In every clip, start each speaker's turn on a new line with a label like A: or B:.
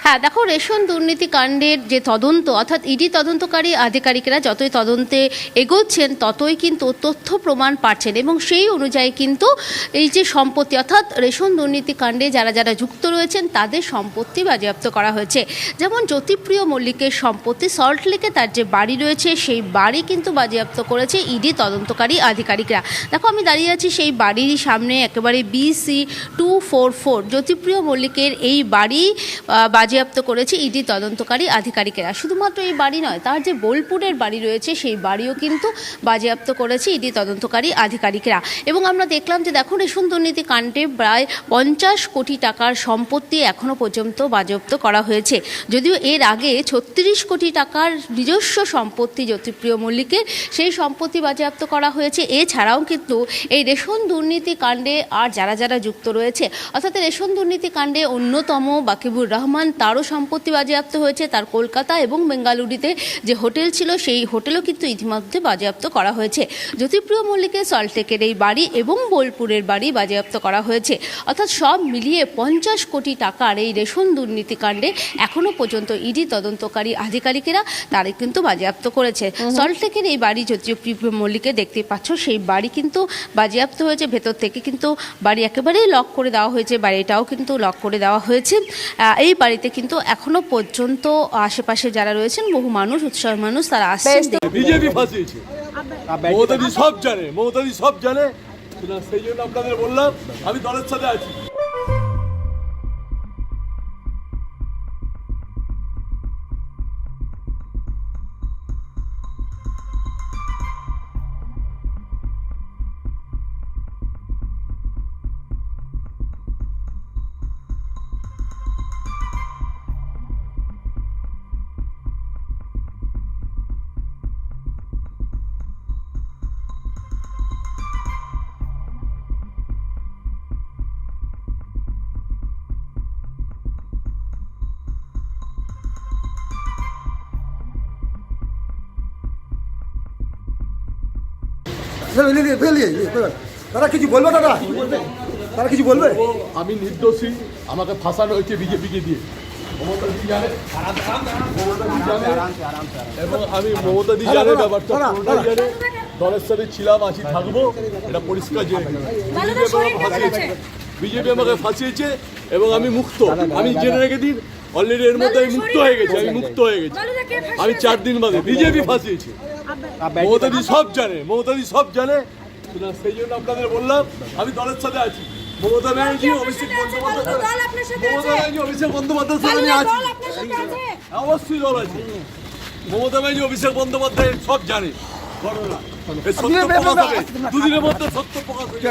A: হ্যাঁ দেখো রেশন দুর্নীতি কাণ্ডের যে তদন্ত অর্থাৎ ইডি তদন্তকারী আধিকারিকরা যতই তদন্তে এগোচ্ছেন ততই কিন্তু তথ্য প্রমাণ পাচ্ছেন এবং সেই অনুযায়ী কিন্তু এই যে সম্পত্তি অর্থাৎ রেশন দুর্নীতি কাণ্ডে যারা যারা যুক্ত রয়েছেন তাদের সম্পত্তি বাজেয়াপ্ত করা হয়েছে। যেমন জ্যোতিপ্রিয় মল্লিকের সম্পত্তি সল্টলেকে তার যে বাড়ি রয়েছে সেই বাড়ি কিন্তু বাজেয়াপ্ত করেছে ইডি তদন্তকারী আধিকারিকরা। দেখো আমি দাঁড়িয়ে আছি সেই বাড়ির সামনে একেবারে BC two four four Jyotipriya মল্লিকের এই বাড়ি আহ, বাজেয়াপ্ত করেছে ইডি তদন্তকারী আধিকারিকেরা। শুধুমাত্র এই বাড়ি নয়, তার যে বোলপুরের বাড়ি রয়েছে, সেই বাড়িও কিন্তু বাজেয়াপ্ত করেছে ইডি তদন্তকারী আধিকারিকরা। এবং আমরা দেখলাম যে দেখো রেশন দুর্নীতি কাণ্ডে প্রায় পঞ্চাশ কোটি টাকার সম্পত্তি এখনও পর্যন্ত বাজেয়াপ্ত করা হয়েছে। যদিও এর আগে ছত্রিশ কোটি টাকার নিজস্ব সম্পত্তি জ্যোতিপ্রিয় মল্লিকের সেই সম্পত্তি বাজেয়াপ্ত করা হয়েছে। এছাড়াও কিন্তু এই রেশন দুর্নীতি কাণ্ডে আর যারা যারা যুক্ত রয়েছে, অর্থাৎ রেশন দুর্নীতি কাণ্ডে অন্যতম বাকিবুর রহমান তারও সম্পত্তি বাজেয়াপ্ত হয়েছে তার কলকাতা এবং বেঙ্গালুরুতে যে হোটেল ছিল সেই হোটেলও কিন্তু ইতিমধ্যে বাজেয়াপ্ত করা হয়েছে। জ্যোতিপ্রিয় মল্লিকের সল্টেকের এই বাড়ি এবং বোলপুরের বাড়ি বাজেয়াপ্ত করা হয়েছে। অর্থাৎ সব মিলিয়ে পঞ্চাশ কোটি টাকার এই রেশন দুর্নীতিকাণ্ডে এখনও পর্যন্ত ইডি তদন্তকারী আধিকারিকেরা তারা কিন্তু বাজেয়াপ্ত করেছে। সল্টেকের এই বাড়ি জ্যোতিপ্রিয় মল্লিকে দেখতে পাচ্ছ সেই বাড়ি কিন্তু বাজেয়াপ্ত হয়েছে। ভেতর থেকে কিন্তু বাড়ি একেবারেই লক করে দেওয়া হয়েছে বাড়িটাও কিন্তু লক করে দেওয়া হয়েছে। এই বাড়িতে কিন্তু এখনও পর্যন্ত আশেপাশে যারা রয়েছেন বহু মানুষ উৎসব মানুষ তারা আসছেন।
B: বিজেপি ফাঁসিয়েছে। মমতাদি সব জানে মমতাদি সব জানে। সেই জন্য আপনাদের বললাম আমি দলের সাথে আছি।
C: ফেলে নিয়ে ফেলে তারা কিছু বলবে দাদা? তারা কিছু বলবে?
B: আমি নির্দোষী আমাকে ফাঁসানো হয়েছে বিজেপিকে দিয়ে। এবং আমি মমতাদি জানে ব্যাপারটা। জানে দলের সাথে ছিলাম আছি থাকব। এটা পরিষ্কার জেনে বিজেপি আমাকে ফাঁসিয়েছে। বিজেপি আমাকে ফাঁসিয়েছে এবং আমি মুক্ত। আমি জেনে রেখে দিন অলরেডি এর মধ্যে আমি মুক্ত হয়ে গেছি আমি মুক্ত হয়ে গেছি। আমি চার দিন বাদে বিজেপি ফাঁসিয়েছে। মমতাদি সব জানে মমতাদি সব জানে। সেই জন্য আপনাদের বললাম আমি দলের সাথে আছি। মমতা ব্যানার্জি অভিষেক বন্দ্যোপাধ্যায় মমতা ব্যানার্জি অভিষেক বন্দ্যোপাধ্যায়ের সাথে আমি আছি।
D: আছে।
B: অবশ্যই দল আছে। মমতা ব্যানার্জি অভিষেক বন্দ্যোপাধ্যায় সব জানে। ঘটনা। এই সত্য প্রকাশ হবে। দুদিনের মধ্যে সত্য প্রকাশ হয়ে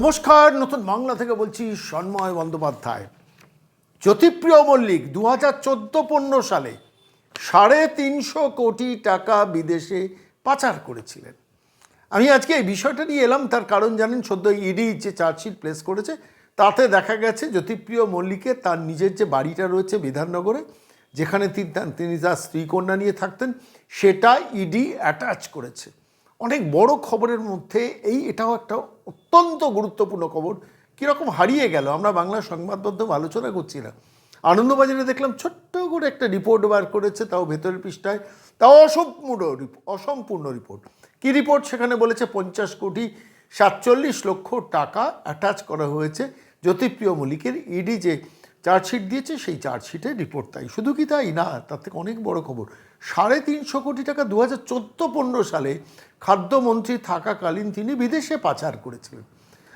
C: নমস্কার, নতুন বাংলা থেকে বলছি সন্ময় বন্দ্যোপাধ্যায়। জ্যোতিপ্রিয় মল্লিক দু হাজার চোদ্দ পনেরো সালে সাড়ে তিনশো কোটি টাকা বিদেশে পাচার করেছিলেন। আমি আজকে এই বিষয়টা নিয়ে এলাম, তার কারণ জানেন সদ্য ইডি যে চার্জশিট প্লেস করেছে, তাতে দেখা গেছে জ্যোতিপ্রিয় মল্লিকের তার নিজের যে বাড়িটা রয়েছে বিধাননগরে, যেখানে তিনি তার- স্ত্রী কন্যা নিয়ে থাকতেন, সেটা ইডি অ্যাটাচ করেছে। অনেক বড় খবরের মধ্যে এই এটাও একটা অত্যন্ত গুরুত্বপূর্ণ খবর। কীরকম হারিয়ে গেল? আমরা বাংলা সংবাদ মাধ্যম আলোচনা করছি না। আনন্দবাজারে দেখলাম ছোট্ট করে একটা রিপোর্ট বার করেছে, তাও ভেতরের পৃষ্ঠায়। তাও অসম্পূর্ণ অসম্পূর্ণ রিপোর্ট। কী রিপোর্ট? সেখানে বলেছে পঞ্চাশ কোটি সাতচল্লিশ লক্ষ টাকা অ্যাটাচ করা হয়েছে। জ্যোতিপ্রিয় মল্লিকের ইডি যে চার্জশিট দিয়েছে, সেই চার্জশিটে রিপোর্ট তাই। শুধু কি তাই? না, তার থেকে অনেক বড় খবর। সাড়ে তিনশো কোটি টাকা দু হাজার চোদ্দ পনেরো সালে খাদ্যমন্ত্রী থাকাকালীন তিনি বিদেশে পাচার করেছিলেন।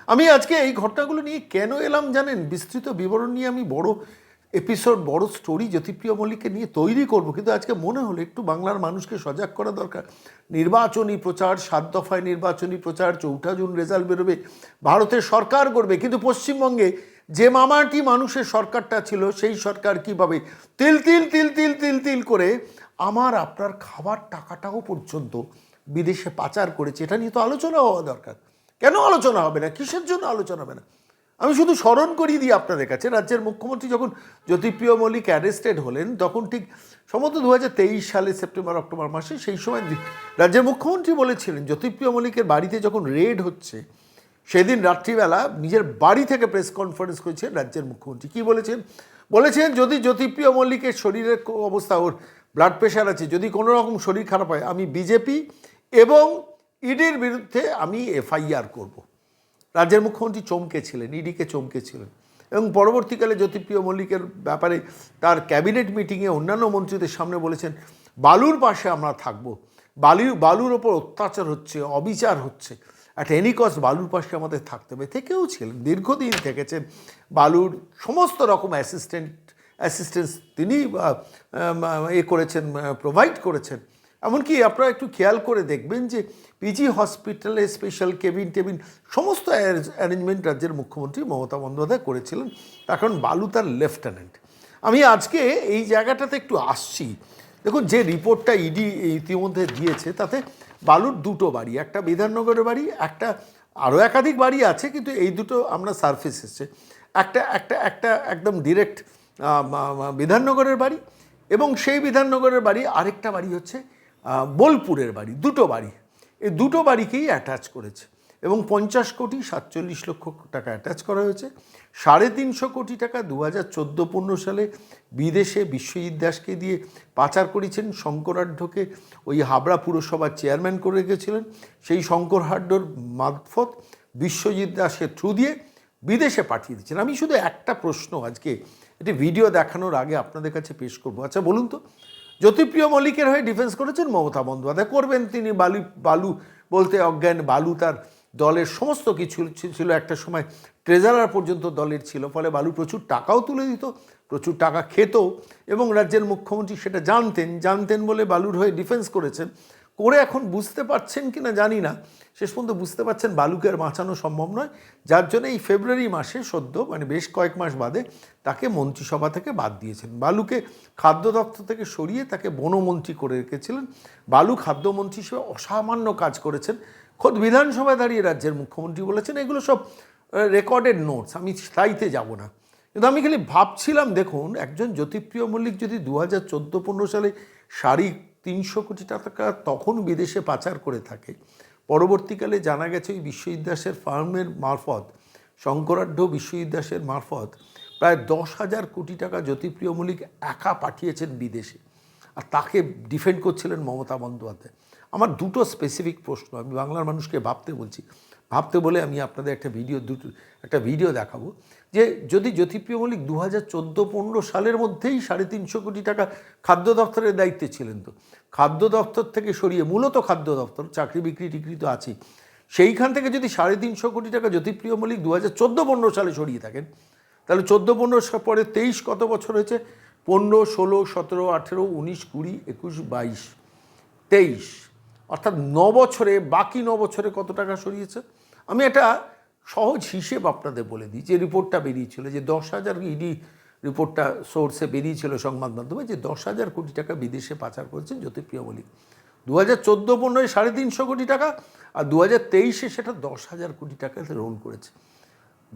C: আমি আজকে এই ঘটনাগুলো নিয়ে কেন এলাম জানেন? বিস্তৃত বিবরণ নিয়ে আমি বড় এপিসোড বড় স্টোরি জ্যোতিপ্রিয় মল্লিককে নিয়ে তৈরি করব, কিন্তু আজকে মনে হলো একটু বাংলার মানুষকে সজাগ করা দরকার। নির্বাচনী প্রচার, সাত দফায় নির্বাচনী প্রচার, চৌঠা জুন রেজাল্ট বেরোবে, ভারতের সরকার করবে কিন্তু পশ্চিমবঙ্গে যে মামাটি মানুষের সরকারটা ছিল, সেই সরকার কীভাবে তিল তিল তিল তিল তিল তিল করে আমার আপনার খাবার টাকাটাও পর্যন্ত বিদেশে পাচার করেছে, এটা নিয়ে তো আলোচনা হওয়া দরকার। কেন আলোচনা হবে না? কিসের জন্য আলোচনা হবে না? আমি শুধু স্মরণ করিয়ে দিই আপনাদের কাছে, রাজ্যের মুখ্যমন্ত্রী যখন জ্যোতিপ্রিয় মল্লিক অ্যারেস্টেড হলেন, তখন ঠিক সম্ভবত দু হাজার তেইশ সালে সেপ্টেম্বর, অক্টোবর মাসে সেই সময় রাজ্যের মুখ্যমন্ত্রী বলেছিলেন, জ্যোতিপ্রিয় মল্লিকের বাড়িতে যখন রেড হচ্ছে সেদিন রাত্রিবেলা নিজের বাড়ি থেকে প্রেস কনফারেন্স করেছেন রাজ্যের মুখ্যমন্ত্রী। কি বলেছেন? বলেছেন, যদি জ্যোতিপ্রিয় মল্লিকের শরীরের অবস্থা, ওর ব্লাড প্রেশার আছে, যদি কোনো রকম শরীর খারাপ হয়, আমি বিজেপি এবং ইডির বিরুদ্ধে আমি এফআইআর করব। রাজ্যের মুখ্যমন্ত্রী চমকেছিলেন ইডিকে চমকেছিলেন এবং পরবর্তীকালে জ্যোতিপ্রিয় মল্লিকের ব্যাপারে তার ক্যাবিনেট মিটিংয়ে অন্যান্য মন্ত্রীদের সামনে বলেছেন, বালুর পাশে আমরা থাকব। বালু বালুর ওপর অত্যাচার হচ্ছে, অবিচার হচ্ছে। একটা এনি কস্ট বালুর পাশে আমাদের থাকতে হবে। থেকেও ছিলেন, দীর্ঘদিন থেকেছেন। বালুর সমস্ত রকম অ্যাসিস্ট্যান্ট অ্যাসিস্ট্যান্স তিনি এ করেছেন প্রোভাইড করেছেন। এমনকি আপনারা একটু খেয়াল করে দেখবেন যে পিজি হসপিটালে স্পেশাল কেবিন টেবিন সমস্ত অ্যারেঞ্জমেন্ট রাজ্যের মুখ্যমন্ত্রী মমতা বন্দ্যোপাধ্যায় করেছিলেন। তার কারণ বালু তার লেফটেন্যান্ট আমি আজকে এই জায়গাটাতে একটু আসছি। দেখুন, যে রিপোর্টটা ইডি ইতিমধ্যে দিয়েছে, তাতে বালুর দুটো বাড়ি, একটা বিধাননগরের বাড়ি, একটা আরও একাধিক বাড়ি আছে, কিন্তু এই দুটো আমরা সার্ফেস এসছে। একটা একটা একটা একদম ডিরেক্ট বিধাননগরের বাড়ি এবং সেই বিধাননগরের বাড়ি, আরেকটা বাড়ি হচ্ছে বোলপুরের বাড়ি, দুটো বাড়ি। এই দুটো বাড়িকেই অ্যাটাচ করেছে এবং পঞ্চাশ কোটি সাতচল্লিশ লক্ষ টাকা অ্যাটাচ করা হয়েছে। সাড়ে তিনশো কোটি টাকা দু হাজার চোদ্দ পনেরো সালে বিদেশে বিশ্বজিৎ দাসকে দিয়ে পাচার করেছেন শঙ্করাঢ্যকে। ওই হাবড়া পুরসভার চেয়ারম্যান করে রেখেছিলেন। সেই শঙ্কর হাড্ডর মারফত বিশ্বজিৎ দাসের থ্রু দিয়ে বিদেশে পাঠিয়ে দিচ্ছেন আমি শুধু একটা প্রশ্ন আজকে, একটি ভিডিও দেখানোর আগে আপনাদের কাছে পেশ করব। আচ্ছা বলুন তো, জ্যোতিপ্রিয় মল্লিকের হয়ে ডিফেন্স করেছেন মমতা বন্দ্যোপাধ্যায়। করবেন তিনি বালু বালু বলতে অজ্ঞান বালু তার দলের সমস্ত কিছু ছিল একটা সময় ট্রেজারার পর্যন্ত দলের ছিল, ফলে বালু প্রচুর টাকাও তুলে দিত, প্রচুর টাকা খেত এবং রাজ্যের মুখ্যমন্ত্রী সেটা জানতেন জানতেন বলে বালুর হয়ে ডিফেন্স করেছেন। করে এখন বুঝতে পারছেন কি না জানি না। শেষ পর্যন্ত বুঝতে পারছেন বালুকে আর বাঁচানো সম্ভব নয়। যার জন্য এই ফেব্রুয়ারি মাসে সদ্য মানে বেশ কয়েক মাস বাদে, তাকে মন্ত্রিসভা থেকে বাদ দিয়েছেন। বালুকে খাদ্য দপ্তর থেকে সরিয়ে তাকে বনমন্ত্রী করে রেখেছিলেন। বালু খাদ্যমন্ত্রী হিসেবে অসামান্য কাজ করেছেন। খোদ বিধানসভায় দাঁড়িয়ে রাজ্যের মুখ্যমন্ত্রী বলেছেন, এগুলো সব রেকর্ডেড নোটস আমি তাইতে যাব না। কিন্তু আমি খালি ভাবছিলাম, দেখুন, একজন জ্যোতিপ্রিয় মল্লিক যদি দু হাজার চোদ্দ পনেরো সালে সাড়ে তিনশো কোটি টাকা তখন বিদেশে পাচার করে থাকে, পরবর্তীকালে জানা গেছে ওই বিশ্ববিদ্যাসের ফার্মের মারফত, শঙ্করাঢ্য বিশ্ববিদ্যাসের মারফত প্রায় দশ হাজার কোটি টাকা জ্যোতিপ্রিয় মল্লিক একা পাঠিয়েছেন বিদেশে। আর তাকে ডিফেন্ড করছিলেন মমতা বন্দ্যোপাধ্যায়। আমার দুটো স্পেসিফিক প্রশ্ন, আমি বাংলার মানুষকে ভাবতে বলছি। ভাবতে বলে আমি আপনাদের একটা ভিডিও দুটো, একটা ভিডিও দেখাবো যে যদি জ্যোতিপ্রিয় মল্লিক দু হাজার চোদ্দ পনেরো সালের মধ্যেই সাড়ে তিনশো কোটি টাকা খাদ্য দপ্তরের দায়িত্বে ছিলেন তো। খাদ্য দপ্তর থেকে সরিয়ে মূলত খাদ্য দপ্তর চাকরি বিক্রি টিক্রি তো আছেই। সেইখান থেকে যদি সাড়ে তিনশো কোটি টাকা জ্যোতিপ্রিয় মল্লিক দু হাজার চোদ্দ পনেরো সালে সরিয়ে থাকেন, তাহলে চোদ্দ পনেরো পরে তেইশ কত বছর হয়েছে? পনেরো, ষোলো, সতেরো, আঠেরো, উনিশ, কুড়ি, একুশ, বাইশ, তেইশ। অর্থাৎ বছরে বাকি বছরে কত টাকা সরিয়েছে? আমি একটা সহজ হিসেব আপনাদের বলে দিই, যে রিপোর্টটা বেরিয়েছিল, যে দশ হাজার ইডি রিপোর্টটা সোর্সে বেরিয়েছিল সংবাদ মাধ্যমে, যে দশ হাজার কোটি টাকা বিদেশে পাচার করেছেন জ্যোতিপ্রিয় মল্লিক। দু হাজার চোদ্দ পনেরোয় সাড়ে তিনশো কোটি টাকা, আর দু হাজার তেইশে সেটা দশ হাজার কোটি টাকা রোল করেছে।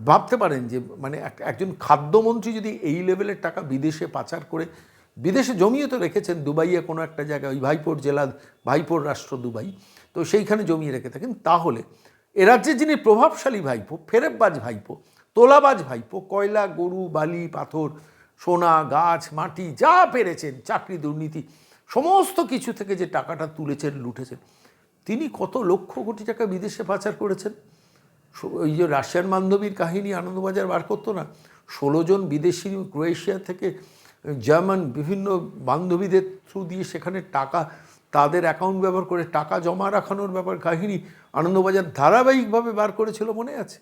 C: ভাবতে পারেন যে মানে এক- একজন খাদ্যমন্ত্রী যদি এই লেভেলের টাকা বিদেশে পাচার করে বিদেশে জমিয়ে তো রেখেছেন, দুবাইয়ে কোনো একটা জায়গায়, ওই ভাইপোর জেলা, ভাইপোর রাষ্ট্র দুবাই, তো সেইখানে জমিয়ে রেখে থাকেন। তাহলে এ রাজ্যে যিনি প্রভাবশালী ভাইপো, ফেরেববাজ ভাইপো, তোলাবাজ ভাইপো, কয়লা, গরু, বালি, পাথর, সোনা, গাছ, মাটি, যা পেরেছেন, চাকরি, দুর্নীতি, সমস্ত কিছু থেকে যে টাকাটা তুলেছেন, লুটেছেন, তিনি কত লক্ষ কোটি টাকা বিদেশে পাচার করেছেন? ওই যে রাশিয়ান বান্ধবীর কাহিনী আনন্দবাজার বার করতো না? ষোলো জন বিদেশি ক্রোয়েশিয়া থেকে জার্মান বিভিন্ন বান্ধবীদের থ্রু দিয়ে সেখানে টাকা, তাদের অ্যাকাউন্ট ব্যবহার করে টাকা জমা রাখানোর ব্যাপার কাহিনী আনন্দবাজার ধারাবাহিকভাবে বার করেছিল মনে আছে।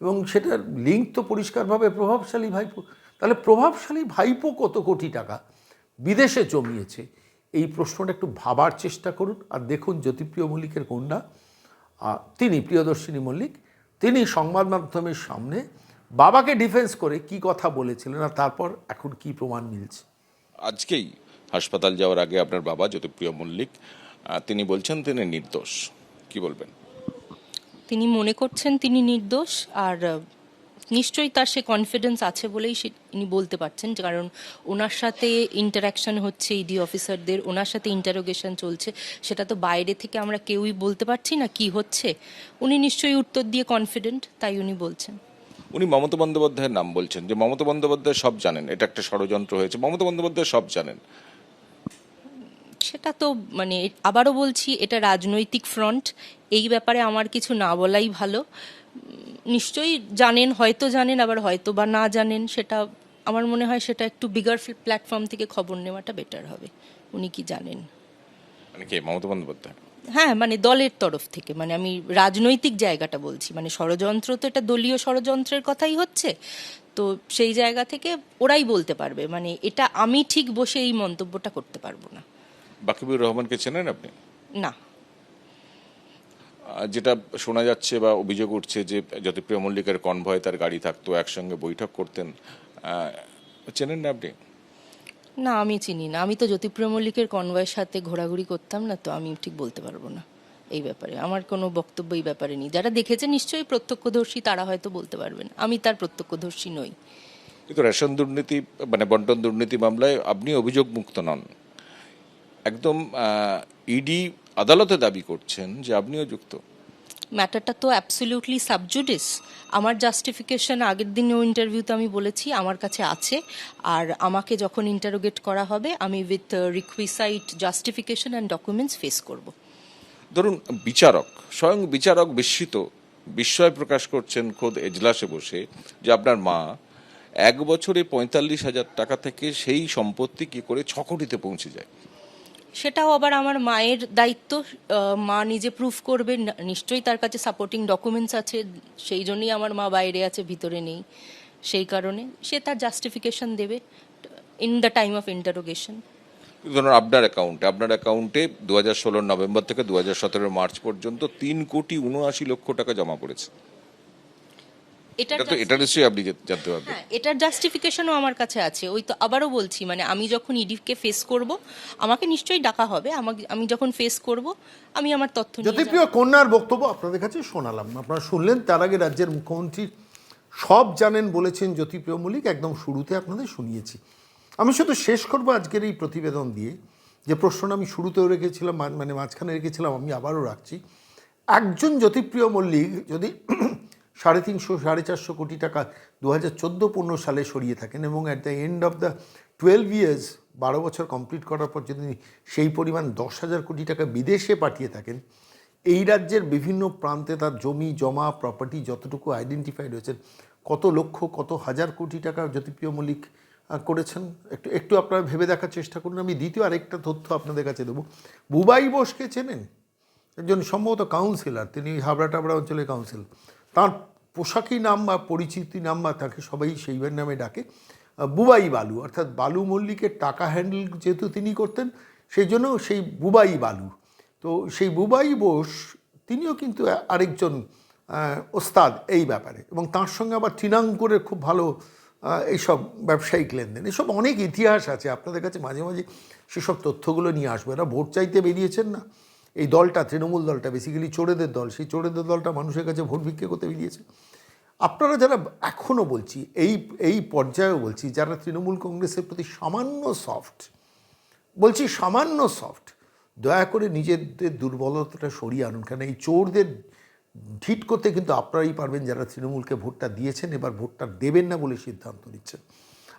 C: এবং সেটার লিঙ্ক তো পরিষ্কারভাবে প্রভাবশালী ভাইপো, তাহলে প্রভাবশালী ভাইপো কত কোটি টাকা বিদেশে জমিয়েছে? এই প্রশ্নটা একটু ভাবার চেষ্টা করুন আর দেখুন জ্যোতিপ্রিয় মল্লিকের কন্যা তিনি প্রিয়দর্শিনী মল্লিক, তিনি সংবাদ মাধ্যমের সামনে বাবাকে ডিফেন্স করে কি কথা বলেছিলেন আর তারপর এখন কি প্রমাণ মিলছে?
D: আজকেই হাসপাতাল যাওয়ার আগে আপনার বাবা জ্যোতিপ্রিয় মল্লিক তিনি বলছেন তিনি নির্দোষ। কি বলবেন?
E: তিনি মনে করছেন তিনি নির্দোষ আর নিশ্চয়ই তার সে কনফিডেন্স আছে বলেই সে তিনি বলতে পারছেন কারণ ওনার সাথে ইন্টারাকশন হচ্ছে ইডি অফিসারদের ওনার সাথে ইন্টারোগেশন চলছে। সেটা তো বাইরে থেকে আমরা কেউই বলতে পারছি না কি হচ্ছে। উনি নিশ্চয়ই উত্তর দিয়ে কনফিডেন্ট তাই উনি বলছেন।
D: উনি মমতা বন্দ্যোপাধ্যায়ের নাম বলছেন যে মমতা বন্দ্যোপাধ্যায় সব জানেন এটা একটা ষড়যন্ত্র হয়েছে মমতা বন্দ্যোপাধ্যায় সব জানেন।
E: সেটা তো মানে আবারও বলছি এটা রাজনৈতিক ফ্রন্ট এই ব্যাপারে আমার কিছু না বলাই ভালো। নিশ্চয়ই জানেন হয়তো জানেন আবার হয়তো বা না জানেন সেটা আমার মনে হয় সেটা একটু বিগার প্ল্যাটফর্ম থেকে খবর নেওয়াটা বেটার হবে। উনি কি জানেন?
D: মানে কে মমতা বন্দ্যোপাধ্যায়?
E: হ্যাঁ মানে দলের তরফ থেকে মানে আমি রাজনৈতিক জায়গাটা বলছি মানে ষড়যন্ত্র তো এটা দলীয় ষড়যন্ত্রের কথাই হচ্ছে তো সেই জায়গা থেকে ওরাই বলতে পারবে মানে এটা আমি ঠিক বসে এই মন্তব্যটা করতে পারব না।
D: বাকিবুর রহমানকে চেনেন আপনি?
E: না।
D: যেটা শোনা যাচ্ছে বা অভিযোগ উঠছে যে জ্যোতিপ্রিয় মল্লিকের কনভয় তার গাড়ি থাকতো একসঙ্গে বৈঠক করতেন চেনেন না আপনি?
E: না, আমি চিনি না। আমি তো জ্যোতিপ্রিয় মল্লিকের কনভয়ের সাথে ঘোরাঘুরি করতাম না, তো আমি ঠিক বলতে পারব না এই ব্যাপারে। আমার কোনো বক্তব্য এই ব্যাপারে নেই। যারা দেখেছে নিশ্চয়ই প্রত্যক্ষদর্শী, তারা হয়তো বলতে পারবেন আমি তার প্রত্যক্ষদর্শী নই।
D: কিন্তু রেশন দুর্নীতি মানে বন্টন দুর্নীতি মামলায় আপনি অভিযোগ মুক্ত নন। একদম ইডি আদালতে দাবি করছেন যে আপনিও যুক্ত।
E: ম্যাটারটা তো অ্যাবসলিউটলি সাবজুডিস আমার জাস্টিফিকেশন আগের দিনেও ইন্টারভিউতে আমি বলেছি, আমার কাছে আছে। আর আমাকে যখন ইন্টারোগেট করা হবে, আমি with requisite justification and documents face করব।
D: ধরুন, বিচারক, স্বয়ং বিচারক বিস্মিত, বিস্ময় প্রকাশ করছেন খোদ এজলাসে বসে যে আপনার মা এক বছরে পঁয়তাল্লিশ হাজার টাকা থেকে সেই সম্পত্তি কি করে ছ কোটিতে পৌঁছে যায়?
E: সেটাও আবার আমার মায়ের দায়িত্ব মা নিজে প্রুফ করবে নিশ্চয়ই তার কাছে সাপোর্টিং ডকুমেন্টস আছে, সেই জন্যই আমার মা বাইরে আছে, ভিতরে নেই, সেই কারণে সে তার জাস্টিফিকেশন দেবে in the time of interrogation
D: ধরুন আপনার অ্যাকাউন্টে আপনার অ্যাকাউন্টে দু হাজার ষোলোর নভেম্বর থেকে দু হাজার সতেরো মার্চ পর্যন্ত তিন কোটি উনআশি লক্ষ টাকা জমা পড়েছে।
E: এটা
D: তো এটা নিশ্চয়ই আপনি জানতে পারবেন।
E: হ্যাঁ এটার জাস্টিফিকেশনও আমার কাছে আছে। ওই তো আবারও বলছি মানে আমি যখন ইডিকে ফেস করব আমাকে নিশ্চয়ই ডাকা হবে। আমাকে আমি যখন ফেস করব আমি আমার তথ্য।
C: জ্যোতিপ্রিয় কন্যার বক্তব্য আপনাদের কাছে শোনালাম। আপনারা শুনলেন তার আগে রাজ্যের মুখ্যমন্ত্রী সব জানেন বলেছেন জ্যোতিপ্রিয় মল্লিক একদম শুরুতে আপনাদের শুনিয়েছি। আমি শুধু শেষ করব আজকের এই প্রতিবেদন দিয়ে। যে প্রশ্নটা আমি শুরুতেও রেখেছিলাম মানে মাঝখানে রেখেছিলাম আমি আবারও রাখছি। একজন জ্যোতিপ্রিয় মল্লিক যদি সাড়ে তিনশো, সাড়ে চারশো কোটি টাকা দু হাজার চোদ্দ পনেরো সালে সরিয়ে থাকেন এবং at the end of the twelve years বারো বছর কমপ্লিট করার পর যদি সেই পরিমাণ দশ হাজার কোটি টাকা বিদেশে পাঠিয়ে থাকেন, এই রাজ্যের বিভিন্ন প্রান্তে তার জমি, জমা প্রপার্টি যতটুকু আইডেন্টিফাইড হয়েছেন কত লক্ষ, কত হাজার কোটি টাকা জ্যোতিপ্রিয় মল্লিক করেছেন? একটু একটু আপনারা ভেবে দেখার চেষ্টা করুন। আমি দ্বিতীয় আরেকটা তথ্য আপনাদের কাছে দেবো। বুবাই বোসকে চেনেন? একজন সম্ভবত কাউন্সিলর তিনি হাবড়া টাবড়া অঞ্চলের কাউন্সিল তার পোশাকি নাম বা পরিচিতি নাম বা তাকে সবাই সেইবার নামে ডাকে বুবাই বালু। অর্থাৎ বালু মল্লিকের টাকা হ্যান্ডেল যেহেতু তিনি করতেন সেই জন্য সেই বুবাই বালু। তো সেই বুবাই বোস, তিনিও কিন্তু আরেকজন ওস্তাদ এই ব্যাপারে। এবং তার সঙ্গে আবার তৃণাঙ্কুরের খুব ভালো এইসব ব্যবসায়িক লেনদেন। এসব অনেক ইতিহাস আছে। আপনাদের কাছে মাঝে মাঝে সেসব তথ্যগুলো নিয়ে আসব। এরা ভোট চাইতে বেরিয়েছেন না। এই দলটা, তৃণমূল দলটা বেসিক্যালি চোরেদের দল, সেই চোরেদের দলটা মানুষের কাছে ভোট ভিক্ষে করতে বেরিয়েছে। আপনারা যারা এখনও বলছি, এই এই পর্যায়েও বলছি, যারা তৃণমূল কংগ্রেসের প্রতি সামান্য সফট বলছি সামান্য সফট দয়া করে নিজেদের দুর্বলতাটা সরিয়ে আনুন। কেন এই চোরদের ঢিট করতে কিন্তু আপনারাই পারবেন যারা তৃণমূলকে ভোটটা দিয়েছেন, এবার ভোটটা দেবেন না বলে সিদ্ধান্ত নিচ্ছেন।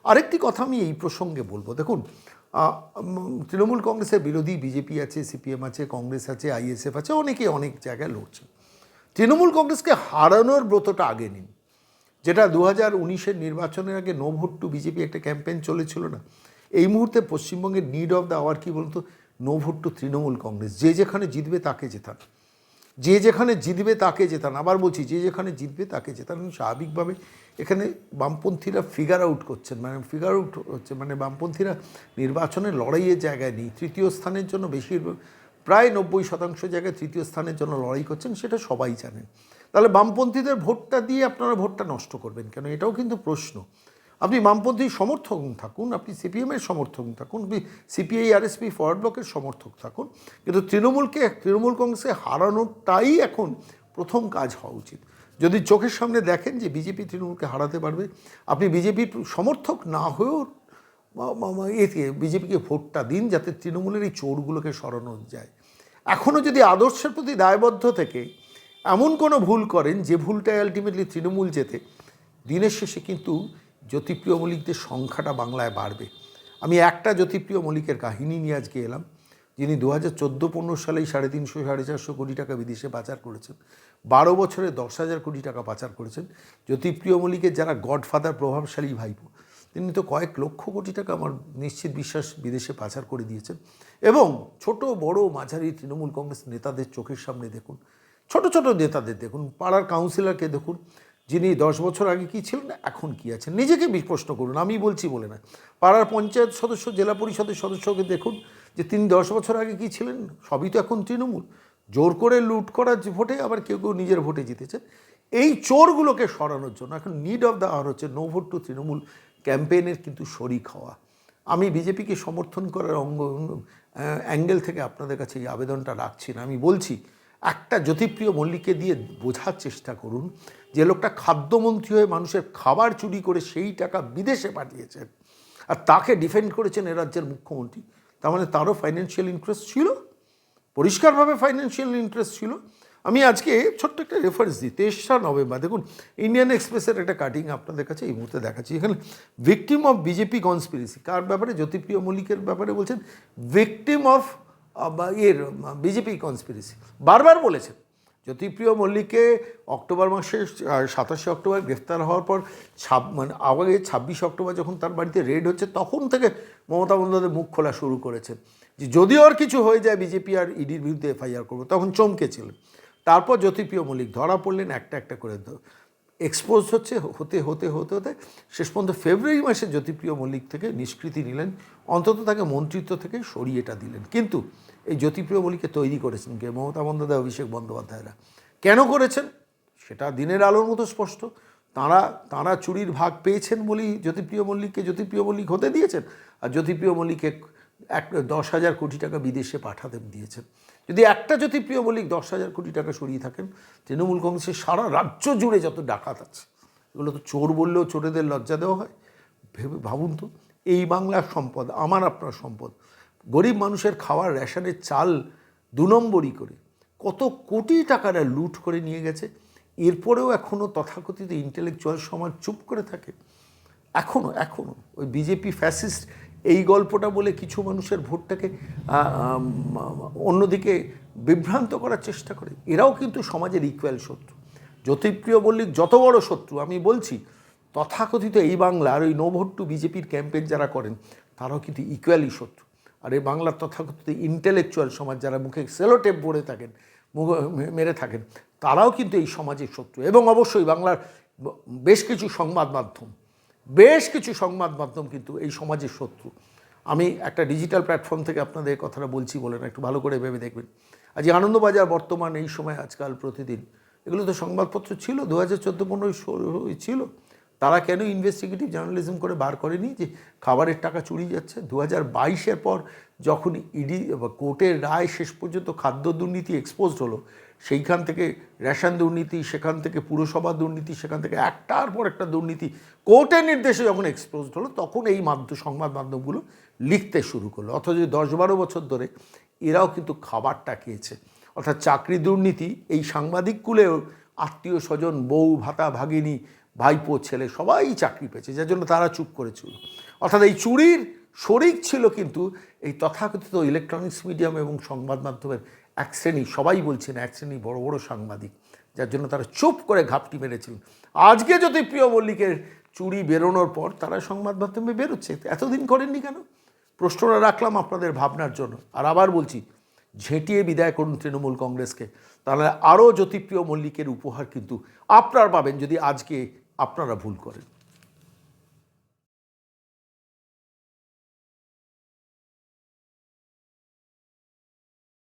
C: আরেকটি কথা আমি এই প্রসঙ্গে বলব। দেখুন তৃণমূল কংগ্রেসের বিরোধী বিজেপি আছে, সিপিএম আছে, কংগ্রেস আছে আইএসএফ আছে, অনেকে অনেক জায়গায় লড়ছে। তৃণমূল কংগ্রেসকে হারানোর ব্রতটা আগে নিন। যেটা দু হাজার উনিশের নির্বাচনের আগে নো ভোট টু বিজেপি একটা ক্যাম্পেইন চলেছিল না? এই মুহূর্তে পশ্চিমবঙ্গের নিড অফ দ্য আওয়ার কী বলতো? No vote to Trinamool Congress. যে যেখানে জিতবে তাকে জেতান। যে যেখানে জিতবে তাকে জেতান। আবার বলছি, যে যেখানে জিতবে তাকে জেতান। স্বাভাবিকভাবে এখানে বামপন্থীরা ফিগার আউট করছেন। মানে ফিগার আউট হচ্ছে মানে বামপন্থীরা নির্বাচনে লড়াইয়ের জায়গায় নেই। তৃতীয় স্থানের জন্য বেশির প্রায় নব্বই শতাংশ জায়গায় তৃতীয় স্থানের জন্য লড়াই করছেন, সেটা সবাই জানেন। তাহলে বামপন্থীদের ভোটটা দিয়ে আপনারা ভোটটা নষ্ট করবেন কেন? এটাও কিন্তু প্রশ্ন। আপনি বামপন্থী সমর্থক থাকুন, আপনি সিপিএমের সমর্থক থাকুন, আপনি সিপিআই, আরএসপি, ফরওয়ার্ড ব্লকের সমর্থক থাকুন। কিন্তু তৃণমূলকে, তৃণমূল কংগ্রেসে হারানোটাই এখন প্রথম কাজ হওয়া উচিত। যদি চোখের সামনে দেখেন যে বিজেপি তৃণমূলকে হারাতে পারবে, আপনি বিজেপির সমর্থক না হয়েও এতে বিজেপিকে ভোটটা দিন যাতে তৃণমূলের এই চোরগুলোকে সরানো যায়। এখনও যদি আদর্শের প্রতি দায়বদ্ধ থেকে এমন কোনো ভুল করেন, যে ভুলটাই আলটিমেটলি তৃণমূল যেতে দিনের শেষে কিন্তু জ্যোতিপ্রিয় মল্লিকদের সংখ্যাটা বাংলায় বাড়বে। আমি একটা জ্যোতিপ্রিয় মল্লিকের কাহিনী নিয়ে আজকে এলাম, যিনি দু হাজার চোদ্দ পনেরো সালেই সাড়ে তিনশো, সাড়ে চারশো কোটি টাকা বিদেশে পাচার করেছেন। বারো বছরে দশ হাজার কোটি টাকা পাচার করেছেন। জ্যোতিপ্রিয় মল্লিকের যারা গডফাদার প্রভাবশালী ভাইপো, তিনি তো কয়েক লক্ষ কোটি টাকা আমার নিশ্চিত বিশ্বাস বিদেশে পাচার করে দিয়েছেন। এবং ছোট, বড়, মাঝারি তৃণমূল কংগ্রেস নেতাদের চোখের সামনে দেখুন, ছোট ছোট নেতাদের দেখুন, পাড়ার কাউন্সিলরকে দেখুন যিনি দশ বছর আগে কী ছিলেন, এখন কী আছেন? নিজেকে প্রশ্ন করুন, আমি বলছি বলে না। পাড়ার পঞ্চায়েত সদস্য, জেলা পরিষদের সদস্যকে দেখুন, যে তিনি দশ বছর আগে কী ছিলেন? সবই তো এখন তৃণমূল। জোর করে লুট করার ভোটে আবার কেউ কেউ নিজের ভোটে জিতেছেন। এই চোরগুলোকে সরানোর জন্য এখন নিড অফ দ্য আওয়ার হচ্ছে নো ভোট টু তৃণমূল ক্যাম্পেইনের কিন্তু শরিক হওয়া। আমি বিজেপিকে সমর্থন করার অঙ্গ অ্যাঙ্গেল থেকে আপনাদের কাছে এই আবেদনটা রাখছি না। আমি বলছি একটা জ্যোতিপ্রিয় মল্লিককে দিয়ে বোঝার চেষ্টা করুন, যে লোকটা খাদ্যমন্ত্রী হয়ে মানুষের খাবার চুরি করে সেই টাকা বিদেশে পাঠিয়েছেন আর তাকে ডিফেন্ড করেছেন এ রাজ্যের মুখ্যমন্ত্রী। তার মানে তারও ফাইন্যান্সিয়াল ইন্টারেস্ট ছিল, পরিষ্কারভাবে ফাইন্যান্সিয়াল ইন্টারেস্ট ছিল। আমি আজকে ছোট্ট একটা রেফারেন্স দিই, তেসরা নভেম্বর। দেখুন ইন্ডিয়ান এক্সপ্রেসের একটা কাটিং আপনাদের কাছে এই মুহূর্তে দেখাচ্ছি। এখানে ভিকটিম অফ বিজেপি কনস্পিরেসি কার ব্যাপারে? জ্যোতিপ্রিয় মল্লিকের ব্যাপারে বলছেন ভিকটিম অফ এর বিজেপি কনস্পিরেসি বারবার বলেছেন জ্যোতিপ্রিয় মল্লিককে অক্টোবর মাসে সাতাশে অক্টোবর গ্রেফতার হওয়ার পর ছাব মানে আগে ছাব্বিশে অক্টোবর যখন তার বাড়িতে রেড হচ্ছে, তখন থেকে মমতা বন্দ্যোপাধ্যায় মুখ খোলা শুরু করেছেন যে যদিও আর কিছু হয়ে যায়, বিজেপি আর ইডির বিরুদ্ধে এফআইআর করব, তখন চমকেছিলেন তারপর জ্যোতিপ্রিয় মল্লিক ধরা পড়লেন একটা একটা করে। এক্সপোজ হচ্ছে, হতে হতে হতে হতে শেষ পর্যন্ত ফেব্রুয়ারি মাসে জ্যোতিপ্রিয় মল্লিক থেকে নিষ্কৃতি নিলেন, অন্তত তাকে মন্ত্রিত্ব থেকে সরিয়েটা দিলেন। কিন্তু এই জ্যোতিপ্রিয় মল্লিককে তৈরি করেছেন কে? মমতা বন্দ্যোপাধ্যায়, অভিষেক বন্দ্যোপাধ্যায়রা। কেন করেছেন? সেটা দিনের আলোর মতো স্পষ্ট। তাঁরা তাঁরা চুরির ভাগ পেয়েছেন বলেই জ্যোতিপ্রিয় মল্লিককে জ্যোতিপ্রিয় মল্লিক হতে দিয়েছেন। আর জ্যোতিপ্রিয় মল্লিককে এক, দশ হাজার কোটি টাকা বিদেশে পাঠাতে দিয়েছেন। যদি একটা জ্যোতিপ্রিয় মল্লিক দশ হাজার কোটি টাকা সরিয়ে থাকেন, তৃণমূল কংগ্রেসের সারা রাজ্য জুড়ে যত ডাকাত আছে, এগুলো তো চোর বললেও চোরেদের লজ্জা দেওয়া হয়। ভেবে ভাবুন তো, এই বাংলার সম্পদ, আমার আপনার সম্পদ গরিব মানুষের খাওয়ার রেশনের চাল দু নম্বরই করে। কত কোটি টাকারা লুট করে নিয়ে গেছে। এরপরেও এখনও তথাকথিত ইন্টেলেকচুয়াল সমাজ চুপ করে থাকে। এখনও এখনও ওই বিজেপি ফ্যাসিস্ট এই গল্পটা বলে কিছু মানুষের ভোটটাকে অন্যদিকে বিভ্রান্ত করার চেষ্টা করে। এরাও কিন্তু সমাজের ইকুয়াল শত্রু। জ্যোতিপ্রিয় মল্লিক যত বড় শত্রু, আমি বলছি, তথাকথিত এই বাংলার ওই নো ভোট টু বিজেপির ক্যাম্পেইন যারা করেন, তারাও কিন্তু ইকুয়ালি শত্রু। আর এই বাংলার তথাকথিত ইন্টেলেকচুয়াল সমাজ যারা মুখে সেলোটেপ পড়ে থাকেন, মুখ মেরে থাকেন, তারাও কিন্তু এই সমাজের শত্রু। এবং অবশ্যই বাংলার বেশ কিছু সংবাদ মাধ্যম, বেশ কিছু সংবাদ মাধ্যম কিন্তু এই সমাজের শত্রু। আমি একটা ডিজিটাল প্ল্যাটফর্ম থেকে আপনাদের কথাটা বলছি বলে না, একটু ভালো করে ভেবে দেখবেন। আজ আনন্দবাজার বর্তমান এই সময় আজকাল প্রতিদিন, এগুলো তো সংবাদপত্র ছিল, দু হাজার চোদ্দ, পনেরোই ছিল। তারা কেন ইনভেস্টিগেটিভ জার্নালিজম করে বার করেনি যে খাবারের টাকা চুরি যাচ্ছে? দু হাজার বাইশের পর যখন ইডি কোর্টের রায় শেষ পর্যন্ত খাদ্য দুর্নীতি এক্সপোজড হলো, সেইখান থেকে রেশন দুর্নীতি, সেখান থেকে পুরসভা দুর্নীতি, সেখান থেকে একটার পর একটা দুর্নীতি কোর্টের নির্দেশে যখন এক্সপোজড হলো, তখন এই মাধ্যম সংবাদ মাধ্যমগুলো লিখতে শুরু করল। অথচ দশ বারো বছর ধরে এরাও কিন্তু খাবারটা খেয়েছে অর্থাৎ চাকরি দুর্নীতি, এই সাংবাদিককুলেও আত্মীয় স্বজন, বউ, ভাতা, ভাগিনী ভাইপো, ছেলে সবাই চাকরি পেয়েছে, যার জন্য তারা চুপ করে করেছিল অর্থাৎ এই চুরির শরিক ছিল কিন্তু এই তথাকথিত ইলেকট্রনিক্স মিডিয়াম এবং সংবাদ মাধ্যমের এক শ্রেণি, সবাই বলছেন এক শ্রেণি বড় বড় সাংবাদিক, যার জন্য তারা চুপ করে ঘাপটি মেরেছিলেন আজকে যদি প্রিয় মল্লিকের চুরি বেরোনোর পর তারা সংবাদ মাধ্যমে বেরোচ্ছে এতদিন করেননি কেন? প্রশ্নটা রাখলাম আপনাদের ভাবনার জন্য। আর আবার বলছি, ঝেঁটিয়ে বিদায় করুন তৃণমূল কংগ্রেসকে। তাহলে আরও জ্যোতিপ্রিয় মল্লিকের উপহার কিন্তু আপনার পাবেন যদি আজকে আপনারা ভুল করেন।